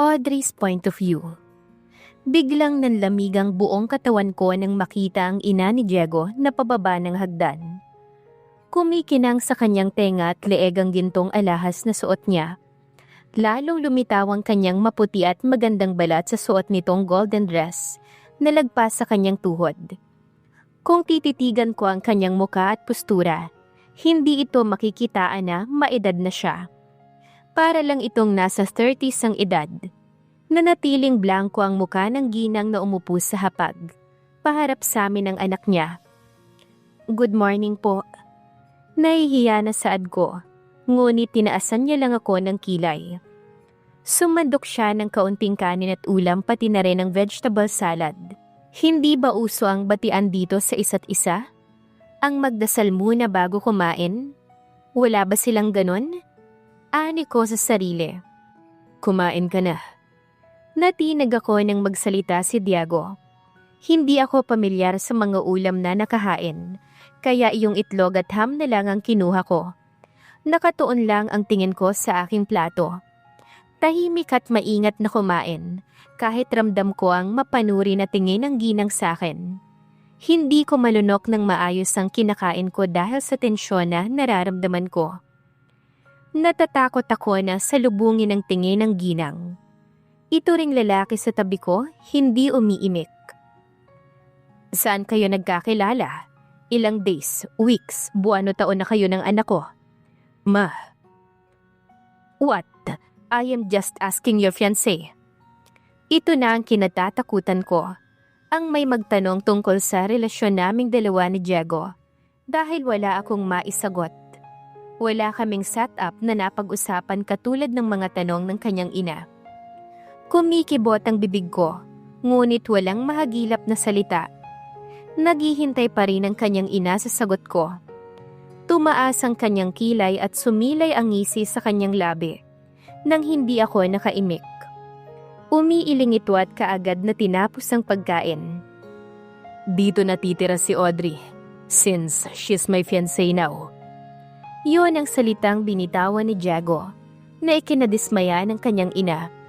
Audrey's point of view. Biglang nanlamig ang buong katawan ko nang makita ang ina ni Diego na pababa ng hagdan. Kumikinang sa kanyang tenga at leeg ang gintong alahas na suot niya. Lalong lumitaw ang kanyang maputi at magandang balat sa suot nitong golden dress na lagpas sa kanyang tuhod. Kung tititigan ko ang kanyang muka at postura, hindi ito makikitaan na maedad na siya. Para lang itong nasa 30s ang edad. Nanatiling blanco ang muka ng ginang na umupo sa hapag. Paharap sa amin ang anak niya. Good morning po. Nahihiya na saad ko, ngunit tinaasan niya lang ako ng kilay. Sumandok siya ng kaunting kanin at ulam pati na rin ng vegetable salad. Hindi ba uso ang batian dito sa isa't isa? Ang magdasal muna bago kumain? Wala ba silang ganon? Ani ko sa sarili. Kumain ka na. Natinag ako nang magsalita si Diego. Hindi ako pamilyar sa mga ulam na nakahain, kaya iyong itlog at ham na lang ang kinuha ko. Nakatuon lang ang tingin ko sa aking plato. Tahimik at maingat na kumain, kahit ramdam ko ang mapanuri na tingin ng ginang sa akin. Hindi ko malunok ng maayos ang kinakain ko dahil sa tensyon na nararamdaman ko. Natatakot ako na salubungin ang tingin ng ginang. Ito ring lalaki sa tabi ko, hindi umiimik. Saan kayo nagkakilala? Ilang days, weeks, buwan o taon na kayo ng anak ko? Ma. What? I am just asking your fiancé. Ito na ang kinatatakutan ko. Ang may magtanong tungkol sa relasyon naming dalawa ni Diego. Dahil wala akong maisagot. Wala kaming setup na napag-usapan katulad ng mga tanong ng kanyang ina. Kumikibot ang bibig ko, ngunit walang mahagilap na salita. Naghihintay pa rin ang kanyang ina sa sagot ko. Tumaas ang kanyang kilay at sumilay ang ngisi sa kanyang labi, nang hindi ako nakaimik. Umiiling ito at kaagad na tinapos ang pagkain. Dito natitira si Audrey, since she's my fiancé now. Yun ang salitang binitawan ni Diego, na ikinadismaya ng kanyang ina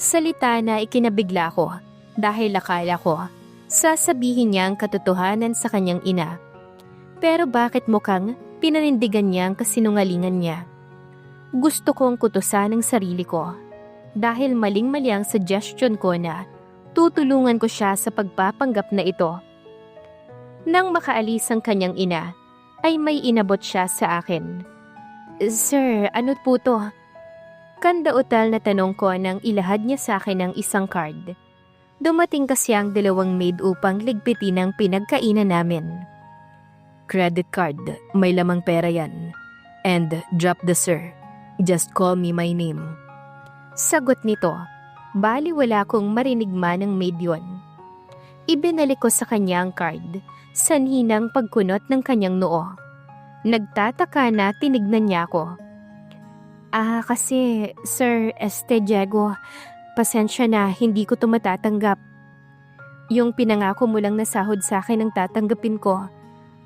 salita na ikinabigla ko dahil akala ko sasabihin niya ang katotohanan sa kanyang ina. Pero bakit mukhang pinanindigan niya ang kasinungalingan niya? Gusto kong kutusan ang sarili ko dahil maling-mali ang suggestion ko na tutulungan ko siya sa pagpapanggap na ito. Nang makaalis ang kanyang ina, ay may inabot siya sa akin. Sir, ano po to? Kandautal na tanong ko nang ilahad niya sa akin ang isang card. Dumating kasi ang dalawang maid upang ligpitin ang pinagkainan namin. Credit card, may lamang pera yan. And drop the sir. Just call me my name. Sagot nito, bali wala kong marinig man ng maid yon. Ibinalik ko sa kanya ang card, sanhi ng pagkunot ng kanyang noo. Nagtataka na tinignan niya ako. Ah, kasi, Sir Este Diego, pasensya na, hindi ko to matatanggap. Yung pinangako mo lang na sahod sa akin ang tatanggapin ko.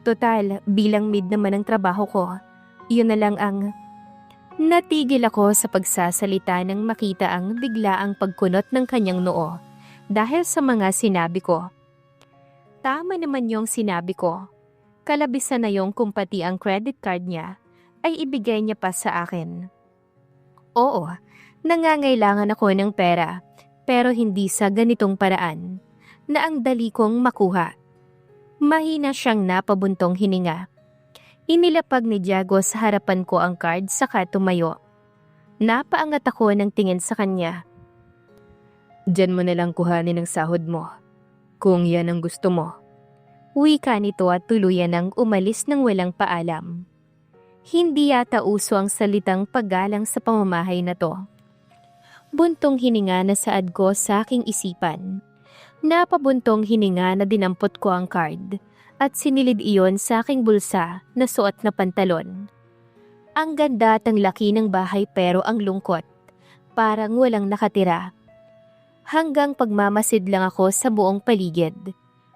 Total, bilang mid naman ang trabaho ko. Yun na lang ang... Natigil ako sa pagsasalita nang makita ang biglaang pagkunot ng kanyang noo dahil sa mga sinabi ko. Tama naman yung sinabi ko. Kalabisan na yung kumpati ang credit card niya ay ibigay niya pa sa akin. Oo, nangangailangan ako ng pera, pero hindi sa ganitong paraan, na ang dali kong makuha. Mahina siyang napabuntong hininga. Inilapag ni Diego sa harapan ko ang card saka tumayo. Napaangat ako ng tingin sa kanya. Diyan mo na lang kuhanin ang sahod mo, kung yan ang gusto mo. Wika nito at tuluyan ang umalis ng walang paalam. Hindi yata uso ang salitang paggalang sa pamamahay na to. Buntong hininga na saad ko sa aking isipan. Napabuntong hininga na dinampot ko ang card at sinilid iyon sa aking bulsa na suot na pantalon. Ang ganda at ang laki ng bahay pero ang lungkot. Parang walang nakatira. Hanggang pagmamasid lang ako sa buong paligid.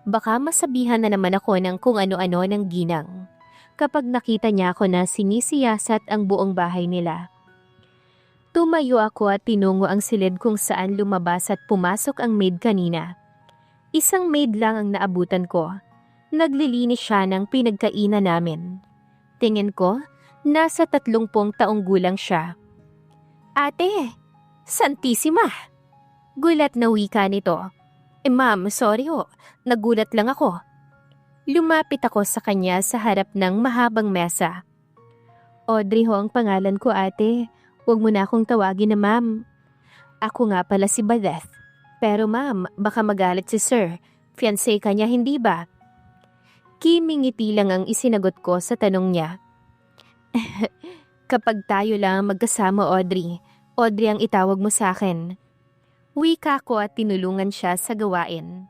Baka masabihan na naman ako ng kung ano-ano ng ginang kapag nakita niya ako na sinisiyasat ang buong bahay nila. Tumayo ako at tinungo ang silid kung saan lumabas at pumasok ang maid kanina. Isang maid lang ang naabutan ko. Naglilinis siya ng pinagkainan namin. Tingin ko, nasa tatlongpong taong gulang siya. Ate, Santissima! Gulat na wika nito. Eh ma'am, sorry ho, nagulat lang ako. Lumapit ako sa kanya sa harap ng mahabang mesa. Audrey ho ang pangalan ko ate. Huwag mo na akong tawagin na ma'am. Ako nga pala si Badeth. Pero ma'am, baka magalit si sir. Fiancé ka niya, hindi ba? Kimingiti lang ang isinagot ko sa tanong niya. Kapag tayo lang magkasama, Audrey, Audrey ang itawag mo sa akin. Wika ko at tinulungan siya sa gawain.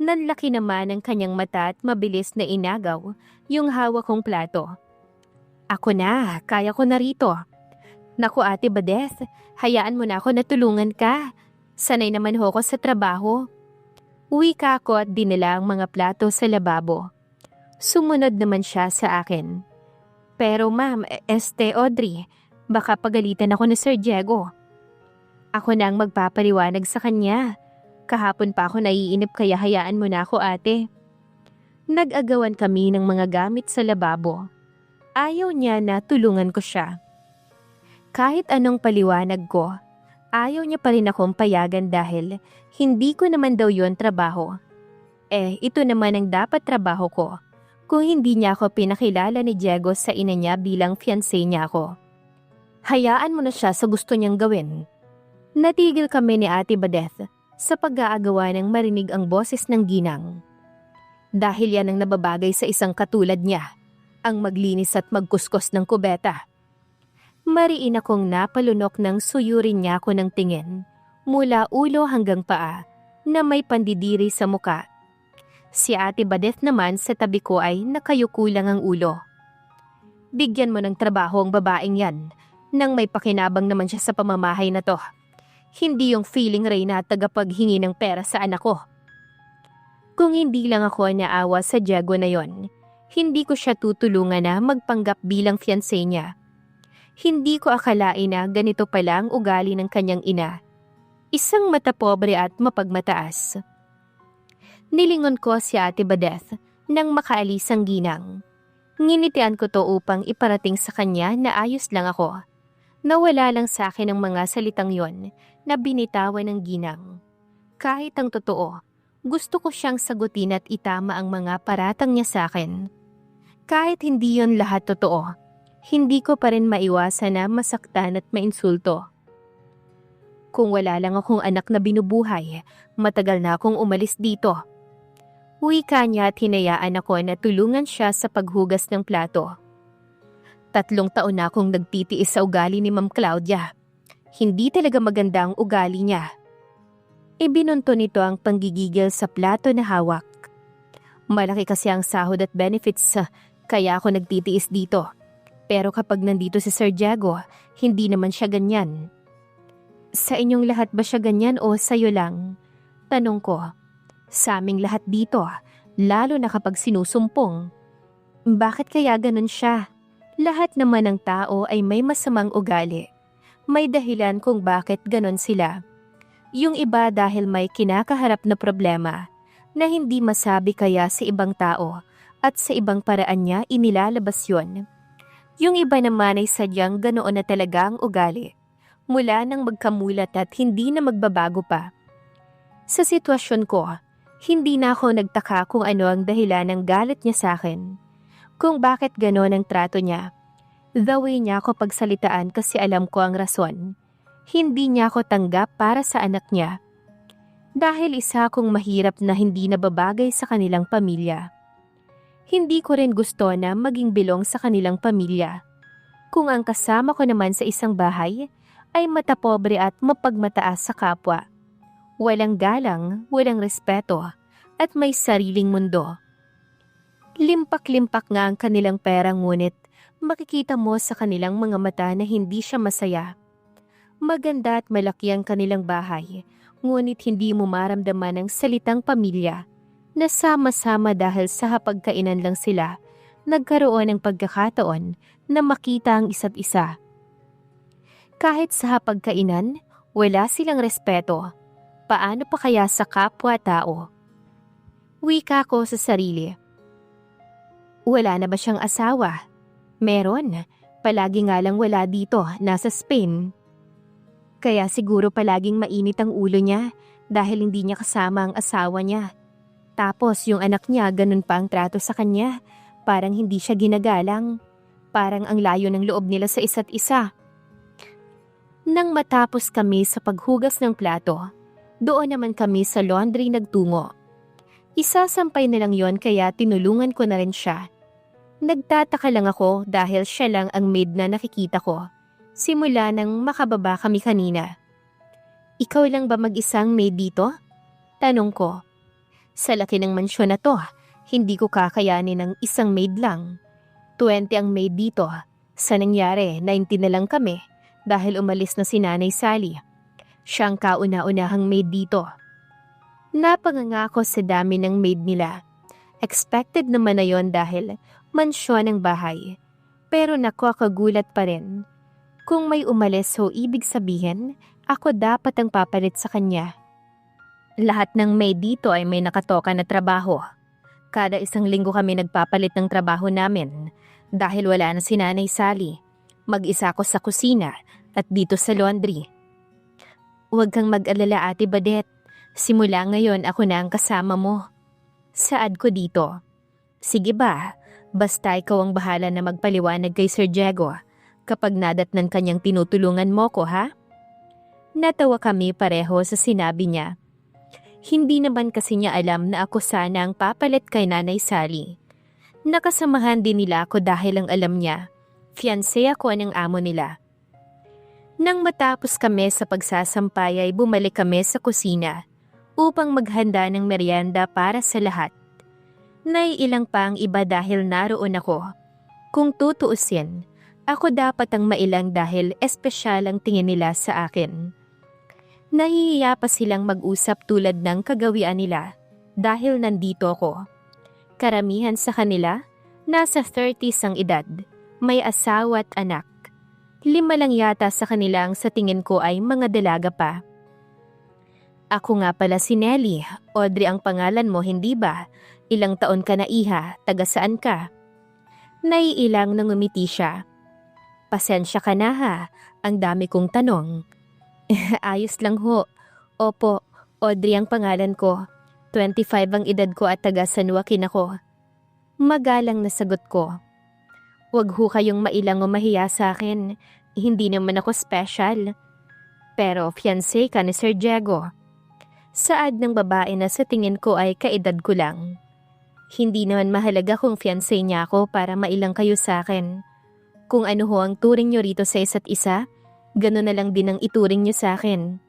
Nanlaki naman ang kanyang mata at mabilis na inagaw yung hawak kong plato. Ako na, kaya ko na rito. Naku ate Badeth, hayaan mo na ako na tulungan ka. Sanay naman ho ko sa trabaho. Uwi ka ako at dinala ang mga plato sa lababo. Sumunod naman siya sa akin. Pero ma'am, este Audrey, baka pagalitan ako ni Sir Diego. Ako na ang magpapaliwanag sa kanya. Kahapon pa ako naiinip kaya hayaan mo na ako ate. Nag-agawan kami ng mga gamit sa lababo. Ayaw niya na tulungan ko siya. Kahit anong paliwanag ko, ayaw niya pa rin akong payagan dahil hindi ko naman daw yon trabaho. Eh, ito naman ang dapat trabaho ko kung hindi niya ako pinakilala ni Diego sa ina niya bilang fiancé niya ako. Hayaan mo na siya sa gusto niyang gawin. Natigil kami ni Ate Badeth sa pag-aagawa ng marinig ang boses ng ginang. Dahil yan ang nababagay sa isang katulad niya, ang maglinis at magkuskos ng kubeta. Mariin akong napalunok ng suyurin niya ako ng tingin, mula ulo hanggang paa, na may pandidiri sa muka. Si Ate Badeth naman sa tabi ko ay nakayuko lang ang ulo. Bigyan mo ng trabaho ang babaeng yan, nang may pakinabang naman siya sa pamamahay na to. Hindi yung feeling ray na tagapaghingi ng pera sa anak ko. Kung hindi lang ako naawa sa Diego na yon, hindi ko siya tutulungan na magpanggap bilang fiancé niya. Hindi ko akalain na ganito pala ang ugali ng kanyang ina. Isang matapobre at mapagmataas. Nilingon ko si Ate Badeth nang makaalis ang ginang. Nginitian ko to upang iparating sa kanya na ayos lang ako. Nawala lang sa akin ang mga salitang yon na binitawan ng ginang. Kahit ang totoo, gusto ko siyang sagutin at itama ang mga paratang niya sa akin. Kahit hindi yon lahat totoo, hindi ko pa rin maiwasan na masaktan at mainsulto. Kung wala lang akong anak na binubuhay, matagal na akong umalis dito. Wika niya at hinayaan ako na tulungan siya sa paghugas ng plato. Tatlong taon na akong nagtitiis sa ugali ni Ma'am Claudia. Hindi talaga maganda ang ugali niya. Ibinunto nito ang panggigigil sa plato na hawak. Malaki kasi ang sahod at benefits kaya ako nagtitiis dito. Pero kapag nandito si Sir Diego, hindi naman siya ganyan. Sa inyong lahat ba siya ganyan o sa'yo lang? Tanong ko. Sa aming lahat dito, lalo na kapag sinusumpong. Bakit kaya ganun siya? Lahat naman ng tao ay may masamang ugali. May dahilan kung bakit ganon sila. Yung iba dahil may kinakaharap na problema na hindi masabi kaya sa ibang tao at sa ibang paraan niya inilalabas yon. Yung iba naman ay sadyang ganoon na talaga ang ugali. Mula nang magkamulat at hindi na magbabago pa. Sa sitwasyon ko, hindi na ako nagtaka kung ano ang dahilan ng galit niya sa akin. Kung bakit gano'n ang trato niya. The way niya ako pagsalitaan kasi alam ko ang rason. Hindi niya ako tanggap para sa anak niya. Dahil isa akong mahirap na hindi nababagay sa kanilang pamilya. Hindi ko rin gusto na maging bilong sa kanilang pamilya. Kung ang kasama ko naman sa isang bahay ay matapobre at mapagmataas sa kapwa walang galang, walang respeto, at may sariling mundo. Limpak-limpak nga ang kanilang pera ngunit makikita mo sa kanilang mga mata na hindi siya masaya. Maganda at malaki ang kanilang bahay, ngunit hindi mo maramdaman ang salitang pamilya na sama-sama dahil sa hapagkainan lang sila, nagkaroon ng pagkakataon na makita ang isa't isa. Kahit sa hapagkainan, wala silang respeto. Paano pa kaya sa kapwa-tao? Wika ko sa sarili. Wala na ba siyang asawa? Meron. Palagi nga lang wala dito, nasa Spain. Kaya siguro palaging mainit ang ulo niya dahil hindi niya kasama ang asawa niya. Tapos yung anak niya ganun pa ang trato sa kanya. Parang hindi siya ginagalang. Parang ang layo ng loob nila sa isa't isa. Nang matapos kami sa paghugas ng plato, doon naman kami sa laundry nagtungo. Isasampay na lang yon kaya tinulungan ko na rin siya. Nagtataka lang ako dahil siya lang ang maid na nakikita ko. Simula nang makababa kami kanina. Ikaw lang ba mag-isang maid dito? Tanong ko. Sa laki ng mansyon na to, hindi ko kakayanin ng isang maid lang. 20 ang maid dito. Sa nangyari, 19 na lang kami dahil umalis na si Nanay Sally. Siyang kauna-unahang maid dito. Napangangako sa dami ng maid nila. Expected naman na yon dahil mansyon ang bahay. Pero nakakagulat pa rin. Kung may umalis so ibig sabihin, ako dapat ang papalit sa kanya. Lahat ng maid dito ay may nakatoka na trabaho. Kada isang linggo kami nagpapalit ng trabaho namin dahil wala na si Nanay Sally. Mag-isa ako sa kusina at dito sa laundry. Huwag kang mag-alala ate Badet. Simula ngayon ako na ang kasama mo. Saad ko dito. Sige ba, basta ikaw ang bahala na magpaliwanag kay Sir Diego kapag nadatnan kanyang tinutulungan mo ko ha? Natawa kami pareho sa sinabi niya. Hindi naman kasi niya alam na ako sana ang papalit kay Nanay Sally. Nakasamahan din nila ako dahil ang alam niya, fiancé ako ng amo nila. Nang matapos kami sa pagsasampay ay bumalik kami sa kusina upang maghanda ng merienda para sa lahat. Naiilang pa ang iba dahil naroon ako. Kung tutuusin, ako dapat ang mailang dahil espesyal ang tingin nila sa akin. Nahihiya pa silang mag-usap tulad ng kagawian nila dahil nandito ako. Karamihan sa kanila, nasa 30s ang edad, may asawa at anak. Lima lang yata sa kanilang sa tingin ko ay mga dalaga pa. Ako nga pala si Nelly. Audrey ang pangalan mo, hindi ba? Ilang taon ka na iha, taga saan ka? Naiilang nang umiti siya. Pasensya ka na ha, ang dami kong tanong. Ayos lang ho. Opo, Audrey ang pangalan ko. 25 ang edad ko at taga San Joaquin ako. Magalang na sagot ko. Huwag ho kayong mailang o mahiya sa akin. Hindi naman ako special. Pero fiancé ka ni Sir Diego. Saad ng babae na sa tingin ko ay kaedad ko lang. Hindi naman mahalaga kung fiancé niya ako para mailang kayo sa akin. Kung ano ho ang turing niyo rito sa isa't isa, gano'n na lang din ang ituring niyo sa akin.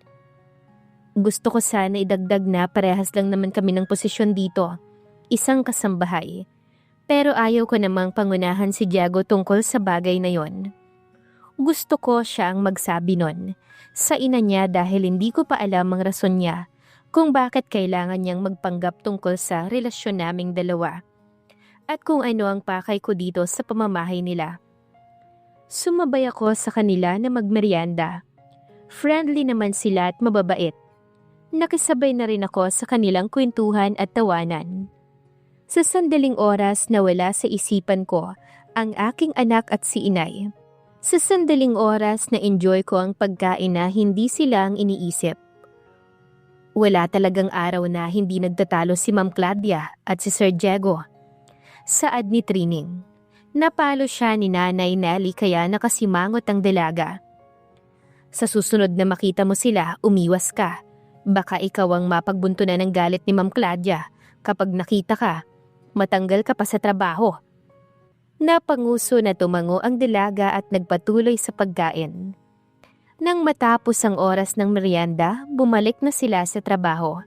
Gusto ko sana idagdag na parehas lang naman kami ng posisyon dito. Isang kasambahay. Pero ayaw ko namang pangunahan si Diego tungkol sa bagay na yon. Gusto ko siyang magsabi nun. Sa ina niya dahil hindi ko pa alam ang rason niya kung bakit kailangan niyang magpanggap tungkol sa relasyon naming dalawa. At kung ano ang pakay ko dito sa pamamahay nila. Sumabay ako sa kanila na magmerienda. Friendly naman sila at mababait. Nakisabay na rin ako sa kanilang kwentuhan at tawanan. Sa sandaling oras na wala sa isipan ko ang aking anak at si inay. Sa sandaling oras na enjoy ko ang pagkain na hindi sila ang iniisip. Wala talagang araw na hindi nagtatalo si Ma'am Claudia at si Sir Diego. Saad ni Trining. Napalo siya ni Nanay Nelly kaya nakasimangot ang dalaga. Sa susunod na makita mo sila, umiwas ka. Baka ikaw ang mapagbuntunan ng galit ni Ma'am Claudia kapag nakita ka. Matanggal ka pa sa trabaho. Napanguso na tumango ang dalaga at nagpatuloy sa pagkain. Nang matapos ang oras ng merienda, bumalik na sila sa trabaho.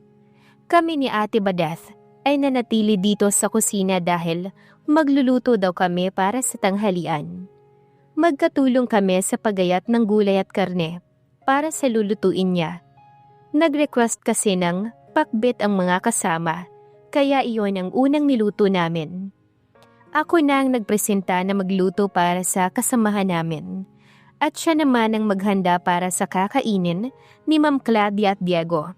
Kami ni Ate Badeth ay nanatili dito sa kusina dahil magluluto daw kami para sa tanghalian. Magkatulong kami sa pagayat ng gulay at karne para sa lulutuin niya. Nag-request kasi ng pakbit ang mga kasama, kaya iyon ang unang niluto namin. Ako na ang nagpresenta na magluto para sa kasamahan namin at siya naman ang maghanda para sa kakainin ni Ma'am Claudia at Diego.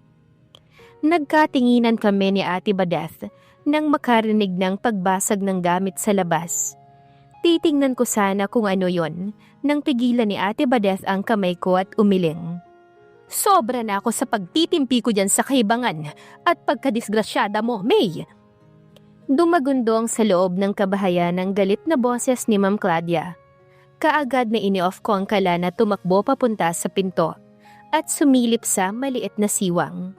Nagkatinginan kami ni Ate Badeth nang makarinig ng pagbasag ng gamit sa labas. Titingnan ko sana kung ano yon nang pigilan ni Ate Badeth ang kamay ko at umiling. Sobra na ako sa pagtitimpi ko dyan sa kaibangan at pagkadisgrasyada mo, May. Dumagundong sa loob ng kabahayan ang galit na boses ni Ma'am Claudia. Kaagad na ini-off ko ang kala na tumakbo papunta sa pinto at sumilip sa maliit na siwang.